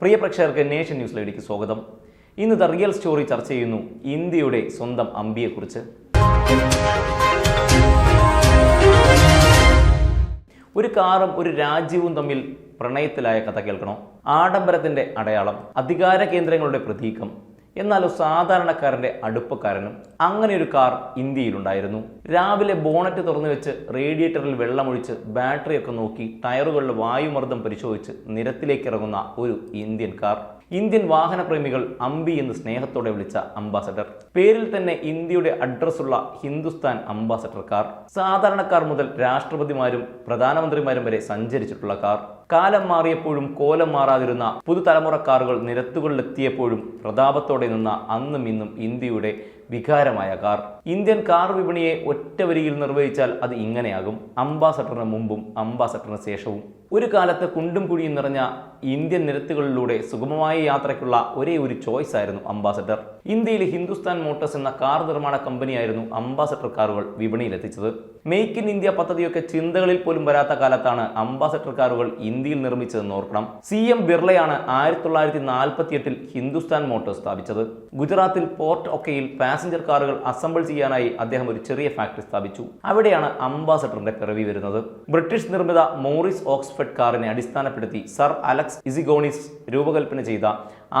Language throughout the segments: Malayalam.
പ്രിയ പ്രേക്ഷകർക്ക് നേഷൻ ന്യൂസ് ലൈവിലേക്ക് സ്വാഗതം. ഇന്ന് ദ റിയൽ സ്റ്റോറി ചർച്ച ചെയ്യുന്നു ഇന്ത്യയുടെ സ്വന്തം അമ്പിയെക്കുറിച്ച്. ഒരു കാറും ഒരു രാജ്യവും തമ്മിൽ പ്രണയത്തിലായ കഥ കേൾക്കണോ? ആഡംബരത്തിന്റെ അടയാളം അധികാര കേന്ദ്രങ്ങളുടെ പ്രതീകം എന്നാൽ സാധാരണക്കാരന്റെ അടുപ്പക്കാരനും അങ്ങനെ ഒരു കാർ ഇന്ത്യയിലുണ്ടായിരുന്നു. രാവിലെ ബോണറ്റ് തുറന്നു വെച്ച് റേഡിയേറ്ററിൽ വെള്ളമൊഴിച്ച് ബാറ്ററിയൊക്കെ നോക്കി ടയറുകളിൽ വായുമർദ്ദം പരിശോധിച്ച് നിരത്തിലേക്ക് ഇറങ്ങുന്ന ഒരു ഇന്ത്യൻ കാർ. ഇന്ത്യൻ വാഹനപ്രേമികൾ അമ്പി എന്ന് സ്നേഹത്തോടെ വിളിച്ച അംബാസഡർ. പേരിൽ തന്നെ ഇന്ത്യയുടെ അഡ്രസ്സുള്ള ഹിന്ദുസ്ഥാൻ അംബാസഡർ കാർ. സാധാരണക്കാർ മുതൽ രാഷ്ട്രപതിമാരും പ്രധാനമന്ത്രിമാരും വരെ സഞ്ചരിച്ചിട്ടുള്ള കാർ. കാലം മാറിയപ്പോഴും കോലം മാറാതിരുന്ന പുതുതലമുറ കാറുകൾ നിരത്തുകളിലെത്തിയപ്പോഴും പ്രതാപത്തോടെ നിന്ന അന്നും ഇന്നും ഇന്ത്യയുടെ വികാരമായ കാർ. ഇന്ത്യൻ കാർ വിപണിയെ ഒറ്റ വരിയിൽ നിർവഹിച്ചാൽ അത് ഇങ്ങനെയാകും. അംബാസഡറിന് മുമ്പും അംബാസഡറിന് ശേഷവും. ഒരു കാലത്ത് കുണ്ടും കുഴിയും നിറഞ്ഞ ഇന്ത്യൻ നിരത്തുകളിലൂടെ സുഗമമായ യാത്രയ്ക്കുള്ള ഒരേ ഒരു ചോയ്സ് ആയിരുന്നു അംബാസഡർ. ഇന്ത്യയിലെ ഹിന്ദുസ്ഥാൻ മോട്ടോഴ്സ് എന്ന കാർ നിർമ്മാണ കമ്പനിയായിരുന്നു അംബാസഡർ കാറുകൾ വിപണിയിലെത്തിച്ചത്. മെയ്ക്ക് ഇൻ ഇന്ത്യ പദ്ധതിയൊക്കെ ചിന്തകളിൽ പോലും വരാത്ത കാലത്താണ് അംബാസഡർ കാറുകൾ ഇന്ത്യയിൽ നിർമ്മിച്ചതെന്ന് ഓർക്കണം. സി എം ബിർളയാണ് ആയിരത്തി തൊള്ളായിരത്തി നാൽപ്പത്തി എട്ടിൽ ഹിന്ദുസ്ഥാൻ മോട്ടോഴ്സ് സ്ഥാപിച്ചത്. ഗുജറാത്തിൽ പോർട്ട് ഒക്കെയിൽ പാസഞ്ചർ കാറുകൾ അസംബിൾ ചെയ്യാനായി അദ്ദേഹം ഒരു ചെറിയ ഫാക്ടറി സ്ഥാപിച്ചു. അവിടെയാണ് അംബാസഡറിന്റെ പിറവി വരുന്നത്. ബ്രിട്ടീഷ് നിർമ്മിത മോറിസ് ഓക്സ്ഫർഡ് കാറിനെ അടിസ്ഥാനപ്പെടുത്തി സർ അലക്സ് ഇസിഗോണിസ് രൂപകൽപ്പന ചെയ്ത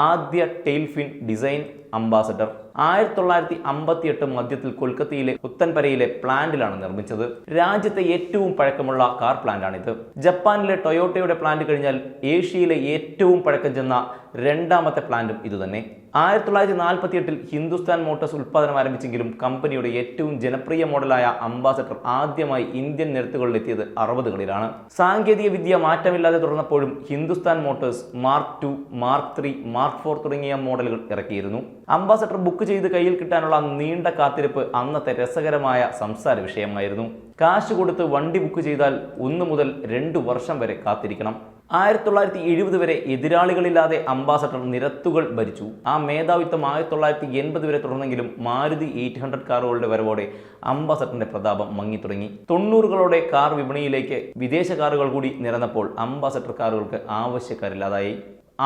ആദ്യ ടെയിൽഫിൻ ഡിസൈൻ അംബാസഡർ. ആയിരത്തി തൊള്ളായിരത്തി അമ്പത്തി എട്ട് മധ്യത്തിൽ കൊൽക്കത്തയിലെ പുത്തൻപരയിലെ പ്ലാന്റിലാണ് നിർമ്മിച്ചത്. രാജ്യത്തെ ഏറ്റവും പഴക്കമുള്ള കാർ പ്ലാന്റാണിത്. ജപ്പാനിലെ ടൊയോട്ടയുടെ പ്ലാന്റ് കഴിഞ്ഞാൽ ഏഷ്യയിലെ ഏറ്റവും പഴക്കം ചെന്ന രണ്ടാമത്തെ പ്ലാന്റും ഇതുതന്നെ. ആയിരത്തി തൊള്ളായിരത്തി നാൽപ്പത്തി എട്ടിൽ ഹിന്ദുസ്ഥാൻ മോട്ടോഴ്സ് ഉൽപ്പാദനം ആരംഭിച്ചെങ്കിലും കമ്പനിയുടെ ഏറ്റവും ജനപ്രിയ മോഡലായ അംബാസഡർ ആദ്യമായി ഇന്ത്യൻ നിരത്തുകളിലെത്തിയത് അറുപതുകളിലാണ്. സാങ്കേതിക വിദ്യ മാറ്റമില്ലാതെ തുടർന്നപ്പോഴും Hindustan Motors mark two mark three mark four തുടങ്ങിയ മോഡലുകൾ ഇറക്കിയിരുന്നു. അംബാസഡർ ബുക്ക് ചെയ്ത് കയ്യിൽ കിട്ടാനുള്ള നീണ്ട കാത്തിരിപ്പ് അന്നത്തെ രസകരമായ സംസാര വിഷയമായിരുന്നു. കാശ് കൊടുത്ത് വണ്ടി ബുക്ക് ചെയ്താൽ ഒന്ന് മുതൽ രണ്ട് വർഷം വരെ കാത്തിരിക്കണം. ആയിരത്തി തൊള്ളായിരത്തി എഴുപത് വരെ എതിരാളികളില്ലാതെ അംബാസഡർ നിരത്തുകൾ ഭരിച്ചു. ആ മേധാവിത്വം ആയിരത്തി തൊള്ളായിരത്തി എൺപത് വരെ തുടർന്നെങ്കിലും മാരുതി എയ്റ്റ് ഹൺഡ്രഡ് കാറുകളുടെ വരവോടെ അംബാസഡറിന്റെ പ്രതാപം മങ്ങി മങ്ങിത്തുടങ്ങി തൊണ്ണൂറുകളോടെ കാർ വിപണിയിലേക്ക് വിദേശ കാറുകൾ കൂടി നിരന്നപ്പോൾ അംബാസഡർ കാറുകൾക്ക് ആവശ്യക്കാരില്ലാതായി.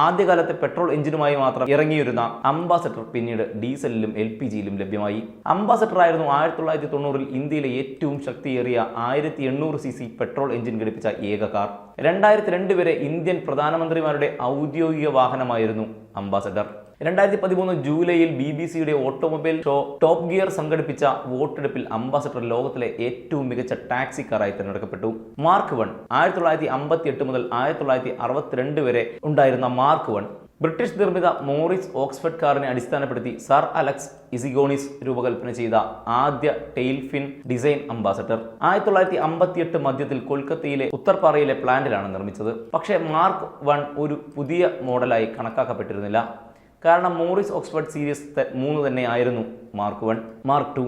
ആദ്യകാലത്തെ പെട്രോൾ എഞ്ചിനുമായി മാത്രം ഇറങ്ങിയിരുന്ന അംബാസഡർ പിന്നീട് ഡീസലിലും എൽ പി ജിയിലും ലഭ്യമായി. അംബാസഡർ ആയിരുന്നു ആയിരത്തി തൊള്ളായിരത്തി തൊണ്ണൂറിൽ ഇന്ത്യയിലെ ഏറ്റവും ശക്തിയേറിയ ആയിരത്തി എണ്ണൂറ് സി സി പെട്രോൾ എഞ്ചിൻ ഘടിപ്പിച്ച ഏക കാർ. രണ്ടായിരത്തി രണ്ട് വരെ ഇന്ത്യൻ പ്രധാനമന്ത്രിമാരുടെ ഔദ്യോഗിക വാഹനമായിരുന്നു അംബാസഡർ. രണ്ടായിരത്തി പതിമൂന്ന് ജൂലൈയിൽ ബി ബി സിയുടെ ഓട്ടോമൊബൈൽ ഷോ ടോപ്പ് ഗിയർ സംഘടിപ്പിച്ച വോട്ടെടുപ്പിൽ അംബാസഡർ ലോകത്തിലെ ഏറ്റവും മികച്ച ടാക്സി കാറായി തിരഞ്ഞെടുക്കപ്പെട്ടു. മാർക്ക് വൺ ആയിരത്തി തൊള്ളായിരത്തി അമ്പത്തി എട്ട് മുതൽ ആയിരത്തി തൊള്ളായിരത്തി അറുപത്തിരണ്ട് വരെ ഉണ്ടായിരുന്ന മാർക്ക് വൺ. ബ്രിട്ടീഷ് നിർമ്മിത മോറിസ് ഓക്സ്ഫർഡ് കാറിനെ അടിസ്ഥാനപ്പെടുത്തി സർ അലക്സ് ഇസിഗോണിസ് രൂപകൽപ്പന ചെയ്ത ആദ്യ ടെയിൽഫിൻ ഡിസൈൻ അംബാസഡർ. ആയിരത്തി തൊള്ളായിരത്തി അമ്പത്തി എട്ട് മധ്യത്തിൽ കൊൽക്കത്തയിലെ ഉത്തർപാറയിലെ പ്ലാന്റിലാണ് നിർമ്മിച്ചത്. പക്ഷേ മാർക്ക് വൺ ഒരു പുതിയ മോഡലായി കണക്കാക്കപ്പെട്ടിരുന്നില്ല. കാരണം മോറിസ് ഓക്സ്ഫോർഡ് സീരീസ് മൂന്ന് തന്നെ ആയിരുന്നു mark one mark two.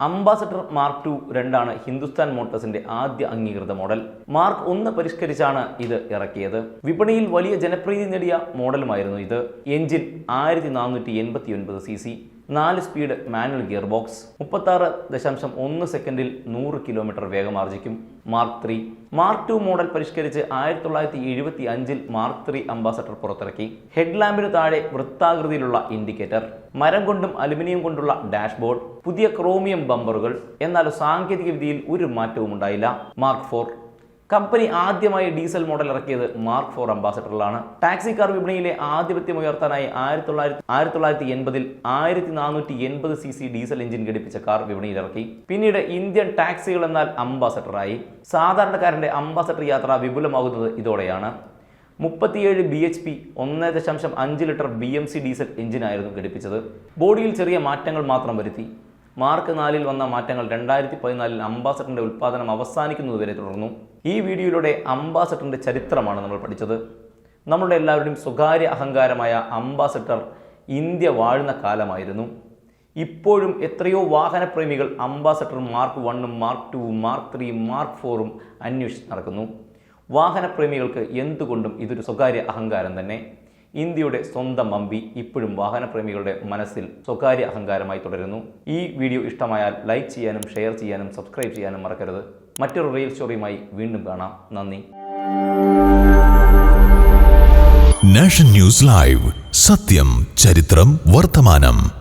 Ambassador mark two രണ്ടാണ് ഹിന്ദുസ്ഥാൻ മോട്ടോഴ്സിന്റെ ആദ്യ അംഗീകൃത മോഡൽ. മാർക്ക് ഒന്ന് പരിഷ്കരിച്ചാണ് ഇത് ഇറക്കിയത്. വിപണിയിൽ വലിയ ജനപ്രീതി നേടിയ മോഡലുമായിരുന്നു ഇത്. എഞ്ചിൻ ആയിരത്തി നാനൂറ്റി എൺപത്തി ഒൻപത് സി സി. നാല് സ്പീഡ് മാനുവൽ ഗിയർ ബോക്സ് മുപ്പത്താറ് ദശാംശം ഒന്ന് സെക്കൻഡിൽ നൂറ് കിലോമീറ്റർ വേഗം ആർജിക്കും. Mark three. Mark two model പരിഷ്കരിച്ച് ആയിരത്തി തൊള്ളായിരത്തി എഴുപത്തി അഞ്ചിൽ മാർക്ക് ത്രീ അംബാസഡർ പുറത്തിറക്കി. ഹെഡ്ലാമ്പിന് താഴെ വൃത്താകൃതിയിലുള്ള ഇൻഡിക്കേറ്റർ മരം കൊണ്ടും അലുമിനിയം കൊണ്ടുള്ള ഡാഷ്ബോർഡ് പുതിയ ക്രോമിയം ബമ്പറുകൾ എന്നാൽ സാങ്കേതിക വിദ്യയിൽ ഒരു മാറ്റവും ഉണ്ടായില്ല മാർക്ക് ഫോർ. കമ്പനി ആദ്യമായി ഡീസൽ മോഡൽ ഇറക്കിയത് മാർക്ക് ഫോർ അംബാസഡറിലാണ്. ടാക്സി കാർ വിപണിയിലെ ആധിപത്യം ഉയർത്താനായി ആയിരത്തി തൊള്ളായിരത്തി ആയിരത്തി തൊള്ളായിരത്തി എൺപതിൽ ആയിരത്തി നാനൂറ്റി എൺപത് സി സി ഡീസൽ എഞ്ചിൻ ഘടിപ്പിച്ച കാർ വിപണിയിൽ ഇറക്കി പിന്നീട് ഇന്ത്യൻ ടാക്സികൾ എന്നാൽ അംബാസഡറായി. സാധാരണക്കാരന്റെ അംബാസഡർ യാത്ര വിപുലമാകുന്നത് ഇതോടെയാണ്. മുപ്പത്തിയേഴ് ബി എച്ച് പി ഒന്ന് ദശാംശം അഞ്ച് litre B M C diesel എഞ്ചിനായിരുന്നു ഘടിപ്പിച്ചത്. ബോഡിയിൽ ചെറിയ മാറ്റങ്ങൾ മാത്രം വരുത്തി. മാർക്ക് നാലിൽ വന്ന മാറ്റങ്ങൾ രണ്ടായിരത്തി പതിനാലിൽ അംബാസഡറിന്റെ ഉൽപ്പാദനം അവസാനിക്കുന്നതുവരെ തുടർന്നു. ഈ വീഡിയോയിലൂടെ അംബാസഡറിന്റെ ചരിത്രമാണ് നമ്മൾ പഠിച്ചത്. നമ്മളുടെ എല്ലാവരുടെയും സ്വകാര്യ അഹങ്കാരമായ അംബാസഡർ ഇന്ത്യ വാഴുന്ന കാലമായിരുന്നു. ഇപ്പോഴും എത്രയോ വാഹനപ്രേമികൾ അംബാസഡർ മാർക്ക് വണ്ണും മാർക്ക് ടൂവും മാർക്ക് ത്രീയും മാർക്ക് ഫോറും അന്വേഷിച്ച് നടക്കുന്നു. വാഹനപ്രേമികൾക്ക് എന്തുകൊണ്ടും ഇതൊരു സ്വകാര്യ അഹങ്കാരം തന്നെ. ഇന്ത്യയുടെ സ്വന്തം അമ്പി ഇപ്പോഴും വാഹനപ്രേമികളുടെ മനസ്സിൽ സ്വകാര്യ അഹങ്കാരമായി തുടരുന്നു. ഈ വീഡിയോ ഇഷ്ടമായാൽ ലൈക്ക് ചെയ്യാനും ഷെയർ ചെയ്യാനും സബ്സ്ക്രൈബ് ചെയ്യാനും മറക്കരുത്. മറ്റൊരു റിയൽ സ്റ്റോറിയുമായി വീണ്ടും കാണാം. നന്ദി. Nation News Live. സത്യം ചരിത്രം വർത്തമാനം.